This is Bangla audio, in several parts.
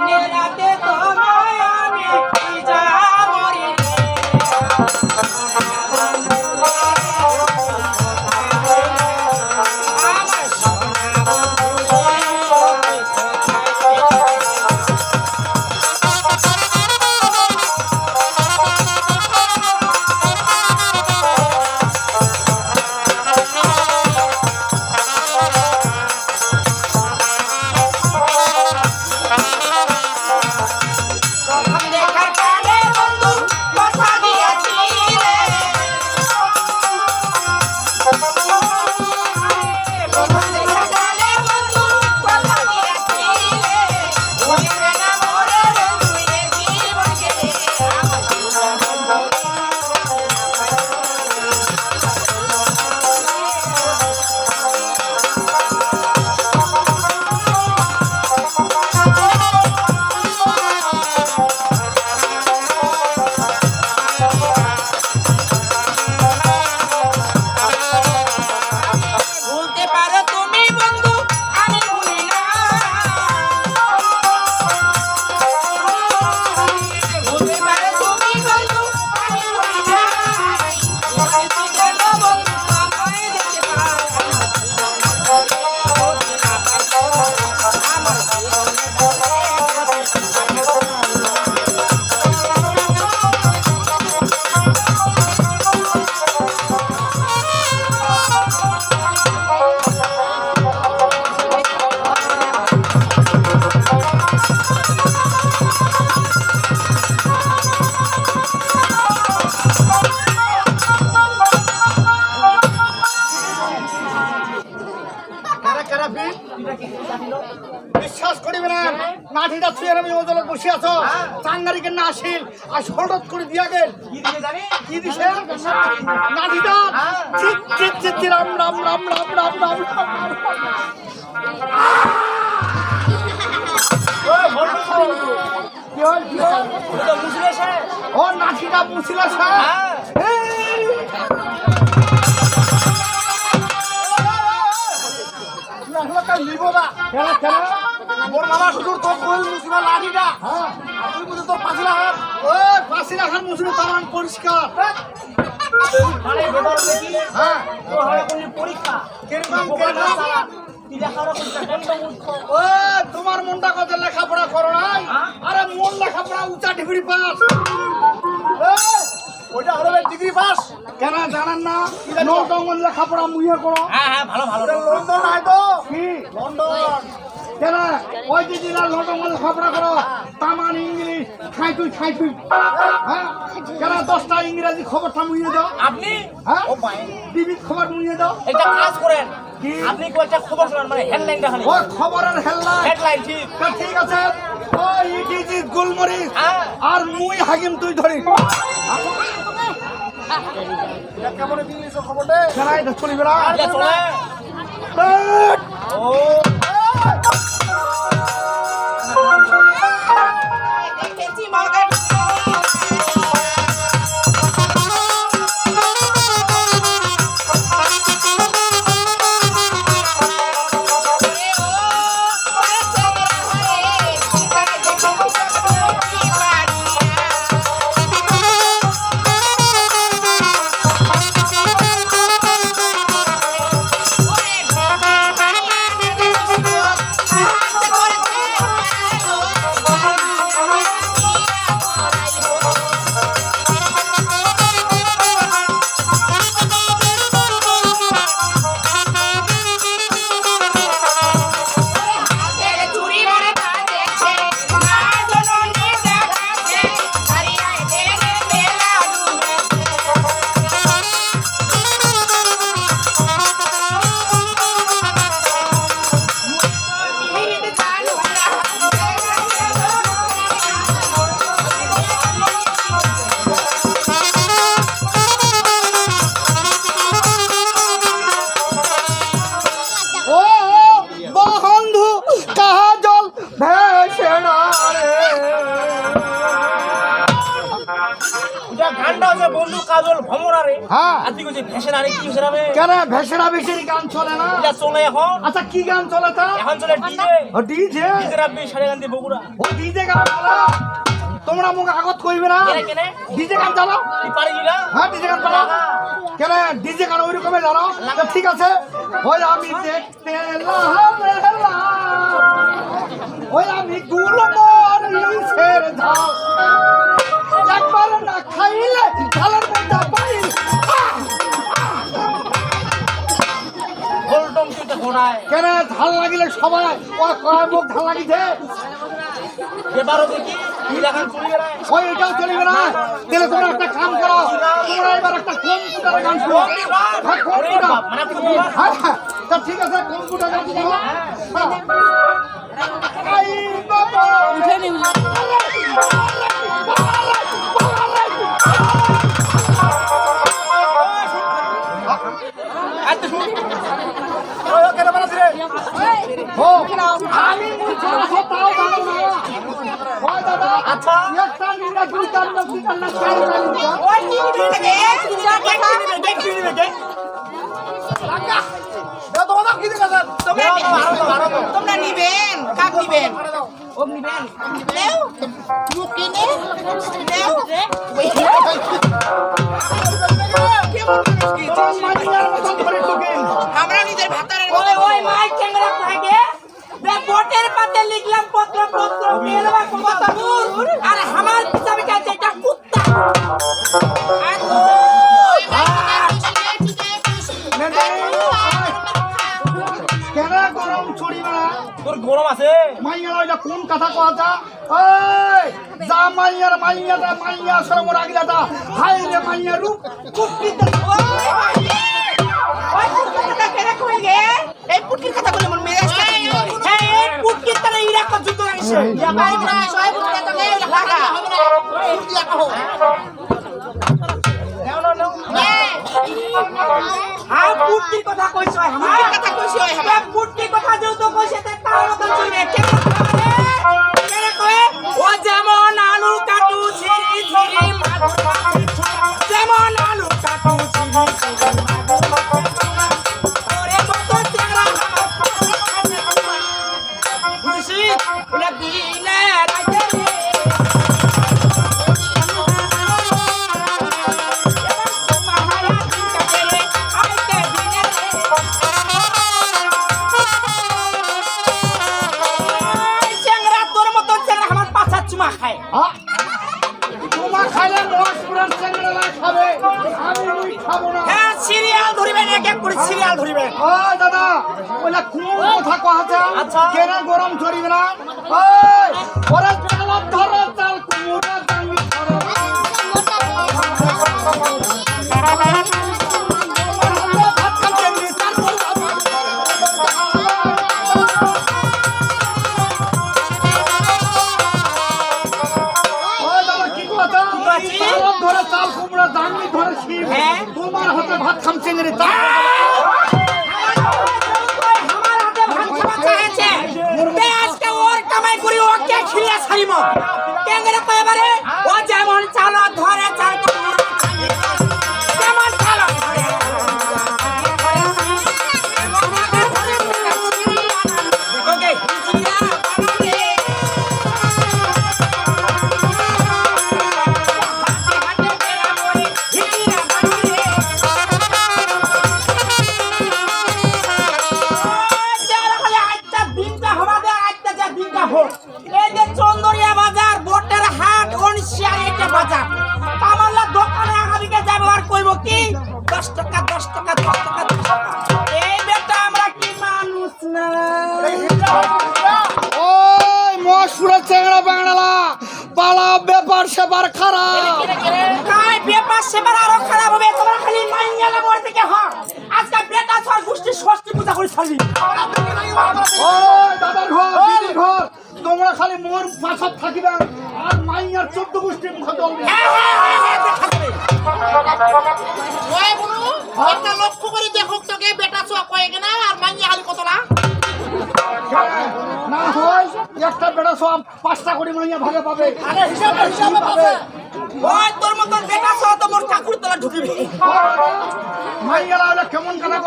Amen. বিশ্বাস করিবে না নাঠিটা ছুঁয়ে আমি বসে আছো না আসিল আর হঠাৎ করে দিয়া গেল কি দিছে নাঠিটা চিত চিত চিত রাম রাম রাম রাম রাম রাম ও নাঠিটা সাহেব কেন কেন মোর বাবা লাঠিটা। হ্যাঁ। আর তুই বুঝি তোর পাঁচিলা হাত? ওই পাঁচিলা হাত মুছিলি তার পরিষ্কার। হ্যাঁ। কীরকম কীরকম? ও তোমার মনটা কত লেখাপড়া করো নাই? আরে মন লেখাপড়া উঁচা ডিগ্রি পাস ওইটা হলো ডিগ্রি পাস কেন জানান না? লেখাপড়া মুইয়ে করো। হ্যাঁ হ্যাঁ ভালো ভালো। লন্ডন আয় তো কি? লন্ডন। কেনা ওই যে দিদার লোকের মধ্যে খবরা করো তামান ইংলিশ খাইটুই খাইটুই হ্যাঁ? কেন দশটা ইংরেজি খবরটা মুড়িয়ে দাও। আপনি? হ্যাঁ? টিভির খবর মুড়িয়ে দাও। এটা কাজ করেন। আপনি কয়েকটা খবর শোনান? মানে হেডলাইন দেখান ও খবরের হেডলাইন হেডলাইন ঠিক ঠিক আছে। ও ইটিজি গুলমরিচ হ্যাঁ। আর মুই হাকিম তুই ধরি। কেমন ইংলিশের খবরটা? চলি বেড়া ও। কি কেন ভেসেরা ভেসেরি গান চলে না? এটা চলে এখন। আচ্ছা কি গান চলে তা? এখন চলে ডিজে। ও ডিজে? ডিজে রাব্বি সাড়ে বগুড়া। ও ডিজে গান চালা? তোমরা মুখ আগত কইবে না? ডিজে গান পারি না হ্যাঁ ডিজে গান চালাও কেন ডিজে গান ওই রকমের জানো ঠিক আছে। ওই আমি দেখতে ওই আমি গুলমর ইসের ঝাল একবার না খাইলে মধ্যে পাই কেন লাগিলে সবাই ও কয় মুখ ঝাল লাগিছে? এবারও দেখি তুই দেখান চলে গেলে ওই এটাও চলবে না। তাহলে তোমরা একটা কাম করো। তোমরা এবার একটা কম্পিউটারে গান শোনো। হ্যাঁ মানে হ্যাঁ হ্যাঁ। তা ঠিক আছে কম্পিউটার গান শোনো। হ্যাঁ। উঠে নি আচ্ছা। একটা নিরা দুইটা না দুইটা না চারটা নিরা ওই কি নিবে। রে কথা দেখবি নিবে দেখ তোমরা কি দেখা যাচ্ছে তোমরা নিবেন তোমরা নিবেন কাক নিবেন নেও। মুখ নেও আমরা নিজের ভাতারের ওই ওই মাই ক্যামেরা থাকে। বোটের পাতে লিখলাম পত্র পত্র মেলবা দূর আর আমার এটা কুত্তা আর তুই কেন গরম ছড়ি তোর গরম আছে ওইটা কোন কথা কথা ওই যা মাইয়ার মাইয়াটা মাইয়া সর আগলাটা হাই রে মাইয়া রূপ কুপিতে ওই কুত্তাটা কেন কইলে এই পুটকির কথা পুটকির কথা কইছ আমার কথা যেহেতু কইছে তে তার এক এক করে সিরিয়াল ধরিবেন ও দাদা ওইটা কোন কথা কথা আচ্ছা। কেন গরম চড়িবে না? ওই ওরা চাল ধরো। ধরে চাল কুমড়া দাঙ্গি ধরে শিব হ্যাঁ? তোমার হাতে ভাত খামছে রে তা। আজকে ওর কামাই করি ওকে খিলে ছাড়িব কেঙ্গরে কয় এবারে? সেবার খারাপ। কাই ব্যাপার সেবার আরও খারাপ হবে? তোমরা খালি মাইয়ালে মরে থেকে হ। আজকে বেটা ছয় গোষ্ঠী ষষ্ঠী পূজা করে দাদার ঘর দিদির ঘর তোমরা খালি মোর পাশাপ থাকিবে আর মাইয়ার চোদ্দ গোষ্ঠীর মুখে হ্যাঁ হ্যাঁ হ্যাঁ হ্যাঁ দেখা যাবে ওই বুনু একটা লক্ষ্য করে দেখুক তোকে বেটা চোয়া কয়েক না আর মাইয়া হালি কত না? না হয় একটা বেড়া সব পাঁচটা করে মনে ভাগে পাবে আরে হিসাবে হিসাবে পাবে তোর মতন সহ তো মোর ঠাকুর তোলা ঢুকিবি মাইয়ারা হলে কেমন কথা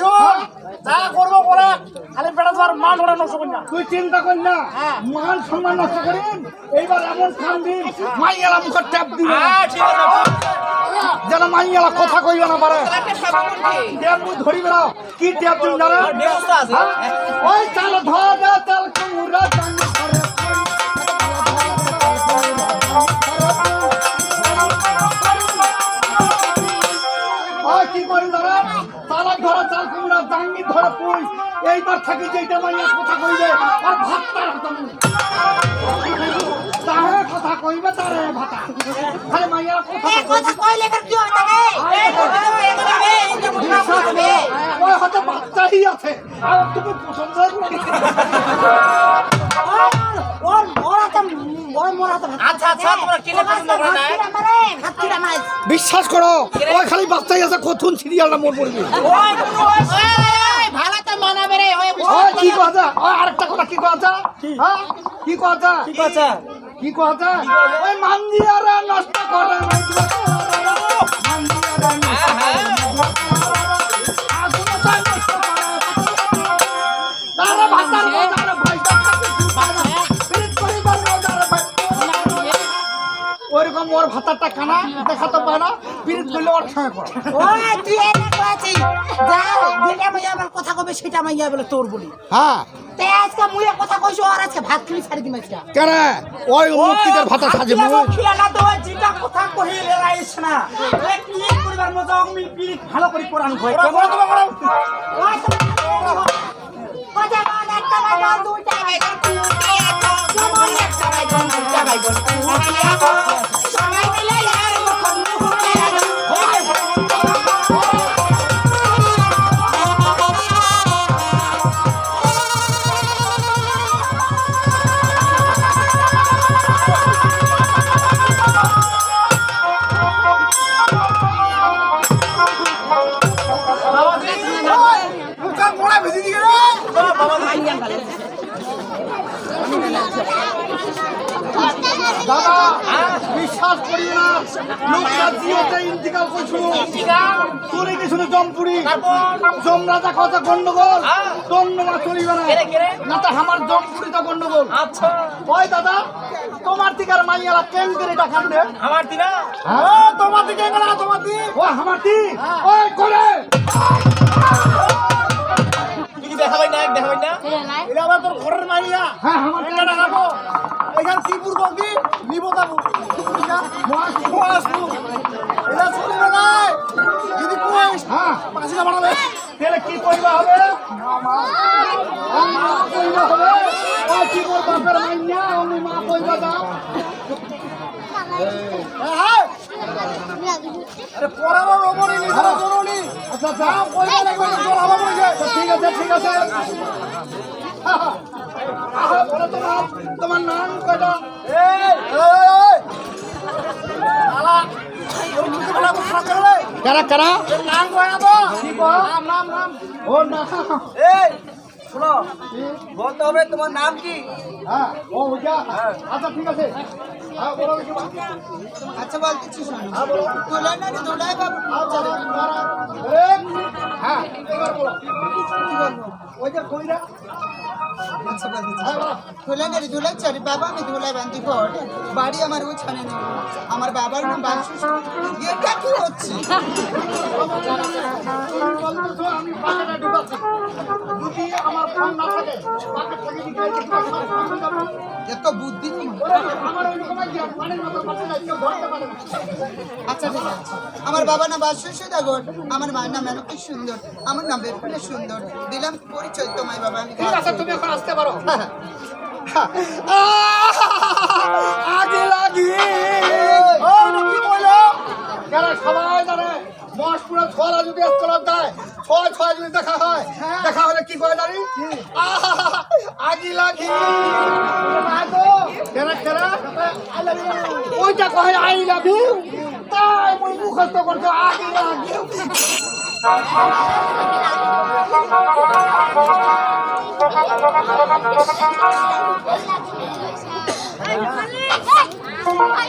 শোন যা করব করে খালি বেটা তোমার মান ওরা নষ্ট করি না। তুই চিন্তা কর না। মান সম্মান নষ্ট করিন এইবার এমন খান দিন মাইয়ালা মুখে ট্যাপ দিবে হ্যাঁ যেন মাইয়ালা কথা কইবে না পারে। ট্যাপ মুই ধরি বেড়াও কি ট্যাপ দিন জানো ওই চাল ধরে চাল কুমুরা ধরে এইবার থাকি যেটা মাইয়া কথা কইবে আর ভাতটা হতাম তাহে কথা কইবে তারে ভাতা খালি মাইয়ারা কথা কথা কইলে কি হয় ওই হয়তো বাচ্চাই আছে আর তুমি পছন্দ ওর মোরা তো আচ্ছা আচ্ছা বিশ্বাস করো ওই খালি বাচ্চাই আছে কখন সিরিয়ালটা মন পড়বে ওই কি কথা? ওই আরেকটা কথা কি কথা? হ্যাঁ? কি কথা? কি কথা? কি কথা? ওই মান্দিয়ারা নষ্ট করে না তারা ভাতার বাজারে ভাইটা পিরিত পরিবার বাজারে ভাই ওইরকম ওর ভাতারটা কানা দেখাতে পায় না। পিরিত করলে ওর সঙ্গে করে। তুই মাইয়া আমার কথা কবে সেটা মাইয়া বলে তোর বলি। হ্যাঁ। তে আজকে মুইয়া কথা কইছো আর আজকে ভাত খেলি ছাড়ি দিম আজকে। কেন ওই মুক্তিদের ভাতা সাজে মুই? খিলা না তো জিটা কথা কহিলে লাইছ না। এ কি করিবার মজা পিড়ি ভালো করে কোরআন কই করে কথা বল একটা দুইটা একটা দুইটা বিশ্বাস করি না। লোকটা জিওতে ইন্তিকাল করছিল। চলে গেছিল জমপুরি। জমরাজা কথা গন্ডগোল। দণ্ডমা চলিবে না। না তো আমার জমপুরি তো গন্ডগোল। আচ্ছা। ওই দাদা তোমার দিকার মাইয়ালা কেন করে দেখান রে আমার দিনা ও তোমার দিকে গেল তোমার দিকে? ও আমার দি ওই করে। দেখাবাই না এক দেখাবাই না? এটা আবার তোর ঘরের মাইয়া। হ্যাঁ আমার এটা দেখাবো। এখান কি পুরবো কি নিব যাব এটা চলিবে না। যদি কইস হ্যাঁ। পাঁচিলা বাড়াবে তাহলে কি কইবা হবে? মা কইবা হবে। ও কি মোর বাপের মাইয়া আমি মা কইবা দাও হ্যাঁ আরে ওপরে জরুরি আচ্ছা আচ্ছা। লাগবে হবা ঠিক আছে ঠিক আছে। আহা, তোমার নাম কয়টা করে কারা নাম কয় না তো নাম নাম নাম ও না এই শোনো বলতে হবে তোমার নাম কি হ্যাঁ ও বুঝা আচ্ছা ঠিক আছে। আচ্ছা বলতেছি তোলাই না রে বাবু হ্যাঁ এবার বলো কি বলব ওই যে কইরা হ্যাঁ ধুলাই চারি বাবা আমি ধুলাই বান্দি ঘর বাড়ি আমার ওখানে নেই আমার বাবার নাম বাসু এটা কি হচ্ছে আমার ফোন না থাকে পাকেট থেকে দিকে যাব এত বুদ্ধি। আচ্ছা ঠিক আছে। আমার বাবার নাম বাসু সুদাগর আমার মায়ের নাম মেনকি সুন্দর। আমার নাম বেরফুলে সুন্দর। দিলাম পরিচয় তোমায় বাবা আমি ঠিক আছে তুমি এখন আসতে পারো। আগে লাগি ও কি বলো। কেন সবাই জানে মহাসপুরে ছড়া যদি স্কলার দেয় ছয় ছয় যদি দেখা হয়। দেখা হলে কি করে জানি আগি লাগি ওইটা কহে আই লাভ ইউ তাই মুই মুখস্থ করছ আগি লাগি এই,